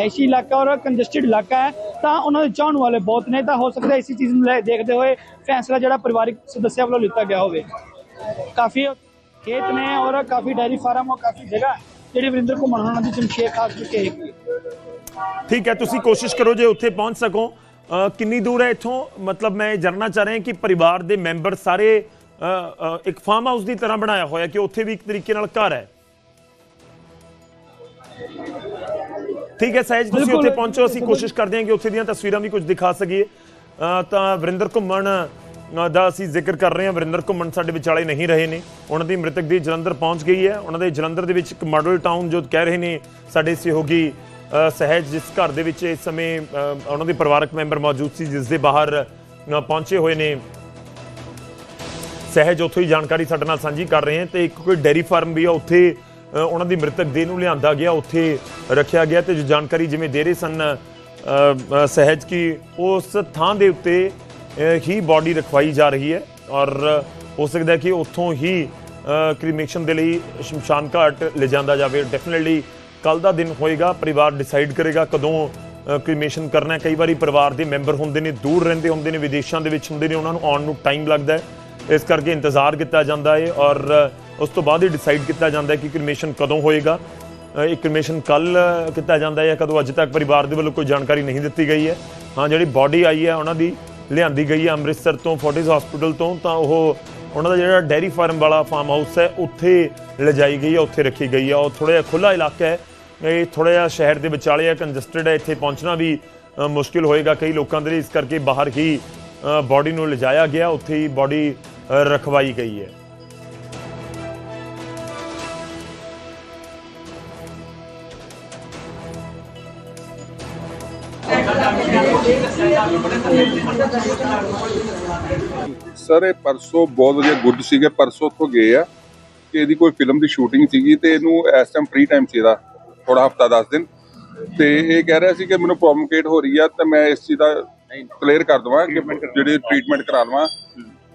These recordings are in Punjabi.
ਐਸੀ ਇਲਾਕਾ ਔਰ ਕੰਜਸਟਡ ਇਲਾਕਾ ਹੈ, ਤਾਂ ਉਹਨਾਂ ਦੇ ਚਾਹਣ ਵਾਲੇ ਬਹੁਤ ਨੇ, ਤਾਂ ਹੋ ਸਕਦਾ ਇਸੇ ਚੀਜ਼ ਨੂੰ ਦੇਖਦੇ ਹੋਏ ਫੈਸਲਾ ਜਿਹੜਾ ਪਰਿਵਾਰਿਕ ਸਦੱਸਿਆਂ ਵੱਲੋਂ ਲਿੱਤਾ ਗਿਆ ਹੋਵੇ। ਕਾਫੀ ਖੇਤ ਨੇ ਔਰ ਕਾਫੀ ਡੈਰੀ ਫਾਰਮ ਔਰ ਕਾਫੀ ਜਗ੍ਹਾ ਜਿਹੜੀ ਵਰਿੰਦਰ ਘੁੰਮਣ ਉਹਨਾਂ ਦੀ ਜਮਸ਼ੇਦ ਖਾਸ ਕਰਕੇ ਠੀਕ ਹੈ, ਤੁਸੀਂ ਕੋਸ਼ਿਸ਼ ਕਰੋ ਜੇ ਉੱਥੇ ਪਹੁੰਚ ਸਕੋ। ਕਿੰਨੀ ਦੂਰ ਹੈ ਇੱਥੋਂ? ਮਤਲਬ ਮੈਂ ਇਹ ਜਾਣਨਾ ਚਾਹ ਰਿਹਾ ਕਿ ਪਰਿਵਾਰ ਦੇ ਮੈਂਬਰ ਸਾਰੇ ਇੱਕ ਫਾਰਮ ਹਾਊਸ ਦੀ ਤਰ੍ਹਾਂ ਬਣਾਇਆ ਹੋਇਆ ਕਿ ਉੱਥੇ ਵੀ ਇੱਕ ਤਰੀਕੇ ਨਾਲ ਘਰ ਹੈ? ਠੀਕ ਹੈ ਸਹਿਜ ਤੁਸੀਂ। ਉੱਥੇ ਪਹੁੰਚੋ ਅਸੀਂ ਕੋਸ਼ਿਸ਼ ਕਰਦੇ ਹਾਂ ਕਿ ਉੱਥੇ ਦੀਆਂ ਤਸਵੀਰਾਂ ਵੀ ਕੁਝ ਦਿਖਾ ਸਕੀਏ। ਤਾਂ ਵਰਿੰਦਰ ਘੁੰਮਣ ਦਾ ਅਸੀਂ ਜ਼ਿਕਰ ਕਰ ਰਹੇ ਹਾਂ ਵਰਿੰਦਰ ਘੁੰਮਣ ਸਾਡੇ ਵਿਚਾਲੇ ਨਹੀਂ ਰਹੇ ਨੇ। ਉਹਨਾਂ ਦੀ ਮ੍ਰਿਤਕ ਦੀ ਜਲੰਧਰ ਪਹੁੰਚ ਗਈ ਹੈ। ਉਹਨਾਂ ਦੇ ਜਲੰਧਰ ਦੇ ਵਿੱਚ ਇੱਕ ਮਾਡਲ ਟਾਊਨ ਜੋ ਕਹਿ ਰਹੇ ਨੇ ਸਾਡੇ ਸਹਿਯੋਗੀ ਸਹਿਜ ਜਿਸ ਘਰ ਦੇ ਵਿੱਚ ਇਸ ਸਮੇਂ ਉਹਨਾਂ ਦੇ ਪਰਿਵਾਰਕ ਮੈਂਬਰ ਮੌਜੂਦ ਸੀ ਜਿਸ ਦੇ ਬਾਹਰ ਪਹੁੰਚੇ ਹੋਏ ਨੇ। ਸਹਿਜ ਉੱਥੋਂ ਹੀ ਜਾਣਕਾਰੀ ਸਾਡੇ ਨਾਲ ਸਾਂਝੀ ਕਰ ਰਹੇ ਹਾਂ ਤੇ ਇੱਕ ਕੋਈ ਡੈਰੀ ਫਾਰਮ ਵੀ ਆ ਉੱਥੇ ਉਹਨਾਂ ਦੀ ਮ੍ਰਿਤਕ ਦੇਹ ਨੂੰ ਲਿਆਂਦਾ ਗਿਆ, ਉੱਥੇ ਰੱਖਿਆ ਗਿਆ ਤੇ ਜੋ ਜਾਣਕਾਰੀ ਜਿਵੇਂ ਦੇ ਰਹੇ ਸਨ ਸਹਿਜ ਕਿ ਉਸ ਥਾਂ ਦੇ ਉੱਤੇ ਹੀ ਬਾਡੀ ਰਖਵਾਈ ਜਾ ਰਹੀ ਹੈ ਔਰ ਹੋ ਸਕਦਾ ਹੈ ਕਿ ਉੱਥੋਂ ਹੀ ਕ੍ਰੀਮੇਸ਼ਨ ਦੇ ਲਈ ਸ਼ਮਸ਼ਾਨ ਘਾਟ ਲਿਜਾਂਦਾ ਜਾਵੇ। ਡੈਫੀਨਿਟਲੀ ਕੱਲ ਦਾ ਦਿਨ ਹੋਏਗਾ, ਪਰਿਵਾਰ ਡਿਸਾਈਡ ਕਰੇਗਾ ਕਦੋਂ ਕ੍ਰੀਮੇਸ਼ਨ ਕਰਨਾ ਹੈ। ਕਈ ਵਾਰੀ ਪਰਿਵਾਰ ਦੇ ਮੈਂਬਰ ਹੁੰਦੇ ਨੇ, ਦੂਰ ਰਹਿੰਦੇ ਹੁੰਦੇ ਨੇ, ਵਿਦੇਸ਼ਾਂ ਦੇ ਵਿੱਚ ਹੁੰਦੇ ਨੇ, ਉਹਨਾਂ ਨੂੰ ਆਉਣ ਨੂੰ ਟਾਈਮ ਲੱਗਦਾ ਹੈ। ਇਸ ਕਰਕੇ ਇੰਤਜ਼ਾਰ ਕੀਤਾ ਜਾਂਦਾ ਹੈ ਔਰ ਉਸ ਤੋਂ ਬਾਅਦ ਹੀ ਡਿਸਾਈਡ ਕੀਤਾ ਜਾਂਦਾ ਹੈ ਕਿ ਕ੍ਰਿਮੇਸ਼ਨ ਕਦੋਂ ਹੋਏਗਾ। ਇਹ ਕ੍ਰਿਮੇਸ਼ਨ ਕੱਲ ਕੀਤਾ ਜਾਂਦਾ ਹੈ ਜਾਂ ਕਦੋਂ ਅੱਜ ਤੱਕ ਪਰਿਵਾਰ ਦੇ ਵੱਲੋਂ ਕੋਈ ਜਾਣਕਾਰੀ ਨਹੀਂ ਦਿੱਤੀ ਗਈ ਹੈ। ਹਾਂ, ਜਿਹੜੀ ਬਾਡੀ ਆਈ ਹੈ, ਉਹਨਾਂ ਦੀ ਲਿਆਂਦੀ ਗਈ ਹੈ ਅੰਮ੍ਰਿਤਸਰ ਤੋਂ ਫੋਰਟਿਸ ਹਸਪੀਟਲ ਤੋਂ, ਤਾਂ ਉਹ ਉਹਨਾਂ ਦਾ ਜਿਹੜਾ ਡੈਰੀ ਫਾਰਮ ਵਾਲਾ ਫਾਰਮ ਹਾਊਸ ਹੈ, ਉੱਥੇ ਲਿਜਾਈ ਗਈ ਹੈ, ਉੱਥੇ ਰੱਖੀ ਗਈ ਹੈ। ਉਹ ਥੋੜਾ ਜਿਹਾ ਖੁੱਲਾ ਇਲਾਕਾ ਹੈ। ਇਹ ਥੋੜਾ ਜਿਹਾ ਸ਼ਹਿਰ ਦੇ ਵਿਚਾਲੇ ਹੈ ਕੰਜਸਟਡ ਹੈ, ਇੱਥੇ ਪਹੁੰਚਣਾ ਵੀ ਮੁਸ਼ਕਿਲ ਹੋਏਗਾ। ਕਈ ਲੋਕਾਂ ਦੇ ਲਈ ਇਸ ਕਰਕੇ ਬਾਹਰ ਹੀ ਬਾਡੀ ਨੂੰ ਲਿਜਾਇਆ ਗਿਆ, ਉੱਥੇ ਹੀ ਬਾਡੀ ਰਖਵਾਈ ਗਈ ਹੈ। ਸਰ ਇਹ ਪਰਸੋਂ ਬਹੁਤ ਵਧੀਆ ਗੁੱਡ ਸੀਗੇ। ਪਰਸੋਂ ਉੱਥੋਂ ਗਏ ਆ ਕਿ ਇਹਦੀ ਕੋਈ ਫਿਲਮ ਦੀ ਸ਼ੂਟਿੰਗ ਸੀਗੀ ਤੇ ਇਹਨੂੰ ਇਸ ਟਾਈਮ ਫ੍ਰੀ ਟਾਈਮ ਸੀ ਇਹਦਾ ਥੋੜਾ ਹਫਤਾ 10 ਦਿਨ। ਤੇ ਇਹ ਕਹਿ ਰਿਹਾ ਸੀ ਕਿ ਮੈਨੂੰ ਪ੍ਰੋਬਲਮ ਕ੍ਰੀਏਟ ਹੋ ਰਹੀ ਆ ਤਾਂ ਮੈਂ ਇਸ ਚੀਜ਼ ਦਾ ਕਲੀਅਰ ਕਰ ਦਵਾਂ ਕਿ ਜਿਹੜੇ ਟ੍ਰੀਟਮੈਂਟ ਕਰਾ ਲਵਾਂ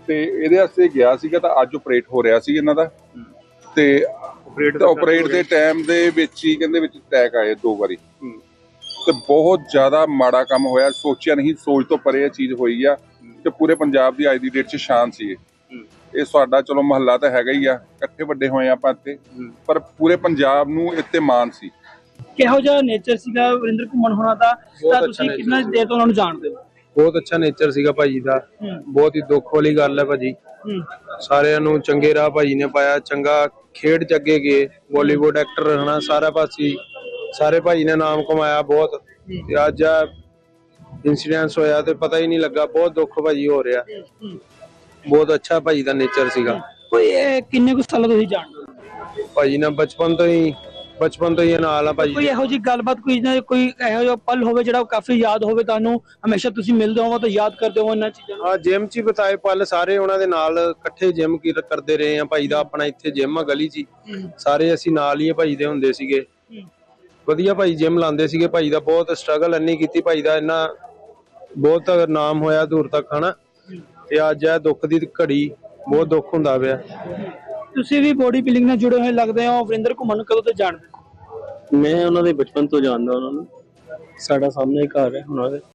ਤੇ ਇਹਦੇ ਵਾਸਤੇ ਗਿਆ ਸੀਗਾ ਤਾਂ ਅੱਜ ਆਪਰੇਟ ਹੋ ਰਿਹਾ ਸੀ ਇਹਨਾਂ ਦਾ। ਤੇ ਆਪਰੇਟ ਦੇ ਟਾਈਮ ਦੇ ਵਿੱਚ ਹੀ ਕਹਿੰਦੇ ਵਿੱਚ ਅਟੈਕ ਆਏ ਦੋ ਵਾਰੀ। ਤੇ ਬਹੁਤ ਜ਼ਿਆਦਾ ਮਾੜਾ ਕੰਮ ਹੋਇਆ ਸੋਚਿਆ ਨਹੀਂ ਸੋਚ ਤੋਂ ਪਰੇ ਇਹ ਚੀਜ਼ ਹੋਈ ਆ ਤੇ ਪੂਰੇ ਪੰਜਾਬ ਦੀ ਅੱਜ ਦੀ ਡੇਟ 'ਚ ਸ਼ਾਨ ਸੀ ਇਹ। ਇਹ ਸਾਡਾ ਚਲੋ ਮਹੱਲਾ ਤਾਂ ਹੈਗਾ ਹੀ ਆ ਇਕੱਠੇ ਵੱਡੇ ਹੋਏ ਆ ਆਪਾਂ ਇੱਥੇ ਪਰ ਪੂਰੇ ਪੰਜਾਬ ਨੂੰ ਇੱਥੇ ਮਾਣ ਸੀ। ਕਿਹੋ ਜਿਹਾ ਨੇਚਰ ਸੀਗਾ ਵਰਿੰਦਰ ਘੁੰਮਣ ਹੋਣਾ ਦਾ ਤਾਂ ਤੁਸੀਂ ਕਿੰਨਾ ਦੇਰ ਤੋਂ ਉਹਨਾਂ ਨੂੰ ਜਾਣਦੇ ਹੋ? ਬਹੁਤ ਅੱਛਾ ਨੇਚਰ ਸੀਗਾ ਭਾਜੀ ਦਾ। ਬਹੁਤ ਹੀ ਦੁੱਖ ਵਾਲੀ ਗੱਲ ਹੈ ਭਾਜੀ। ਸਾਰਿਆਂ ਨੂੰ ਚੰਗੇ ਰਾਹ ਭਾਜੀ ਨੇ ਪਾਇਆ ਚੰਗਾ ਖੇਡ ਚ ਅੱਗੇ ਗਏ ਬਾਲੀਵੁੱਡ ਐਕਟਰ ਹਨਾ ਸਾਰਾ ਪਾਸੀ ਸਾਰੇ ਭਾਜੀ ਨੇ ਨਾਮ ਕਮਾਇਆ ਬਹੁਤ। ਤੇ ਅੱਜ ਆ ਇਨਸੀਡੈਂਸ ਹੋਇਆ ਤੇ ਪਤਾ ਹੀ ਨਹੀਂ ਲੱਗਾ ਬਹੁਤ ਦੁੱਖ ਭਾਜੀ ਹੋ ਰਿਹਾ। ਬਹੁਤ ਅੱਛਾ ਭਾਜੀ ਦਾ ਨੇਚਰ ਸੀਗਾ। ਕੋਈ ਇਹ ਕਿੰਨੇ ਕੁ ਸਾਲਾਂ ਤੋਂ ਤੁਸੀਂ ਜਾਣਦੇ ਹੋ? ਭਾਜੀ ਨਾਲ ਬਚਪਨ ਤੋਂ ਹੀ ਬਚਪਨ ਤੋਂ ਹੀ ਇਹ ਨਾਲ ਆ ਭਾਜੀ ਕੋਈ ਇਹੋ ਜੀ ਗੱਲਬਾਤ ਕੋਈ ਨਾ ਕੋਈ ਇਹੋ ਜਿਹਾ ਪਲ ਹੋਵੇ ਜਿਹੜਾ ਕਾਫੀ ਯਾਦ ਹੋਵੇ ਤੁਹਾਨੂੰ ਹਮੇਸ਼ਾ ਤੁਸੀਂ ਮਿਲਦੇ ਹੋਵੋ ਤਾਂ ਯਾਦ ਕਰਦੇ ਹੋ ਇਹਨਾਂ ਚੀਜ਼ਾਂ ਨੂੰ। ਹਾਂ ਜਿਮ ਚ ਹੀ ਬਤਾਏ ਪਲ ਸਾਰੇ ਉਹਨਾਂ ਦੇ ਨਾਲ ਇਕੱਠੇ ਜਿਮ ਕਰਦੇ ਰਹੇ ਆ ਭਾਈ ਦਾ ਆਪਣਾ ਇੱਥੇ ਜਿਮ ਆ ਗਲੀ 'ਚ ਹੀ। ਸਾਰੇ ਅਸੀਂ ਨਾਲ ਹੀ ਆ ਭਾਈ ਦੇ ਹੁੰਦੇ ਸੀਗੇ। ਵਧੀਆ ਭਾਈ ਜਿਮ ਲਾਉਂਦੇ ਸੀਗੇ। ਭਾਈ ਦਾ ਬਹੁਤ ਸਟਰਗਲ ਇੰਨੀ ਕੀਤੀ ਭਾਈ ਦਾ ਇੰਨਾ ਬਹੁਤ ਨਾਮ ਹੋਇਆ ਦੂਰ ਤੱਕ ਹਨਾ? ਤੇ ਅੱਜ ਇਹ ਦੁੱਖ ਦੀ ਘੜੀ ਬਹੁਤ ਦੁੱਖ ਹੁੰਦਾ ਪਿਆ। ਤੁਸੀਂ ਵੀ ਬੋਡੀ ਬਿਲਡਿੰਗ ਨਾਲ ਜੁੜੇ ਹੋਏ ਲੱਗਦੇ ਹੋ। ਵਰਿੰਦਰ ਘੁੰਮਣ ਨੂੰ ਕਦੋਂ ਤੋਂ ਜਾਣਦੇ ਹੋ? ਮੈਂ ਉਹਨਾਂ ਦੇ ਬਚਪਨ ਤੋਂ ਜਾਣਦਾ ਉਹਨਾਂ ਨੂੰ। ਸਾਡਾ ਸਾਹਮਣੇ ਘਰ ਹੈ ਉਹਨਾਂ ਦੇ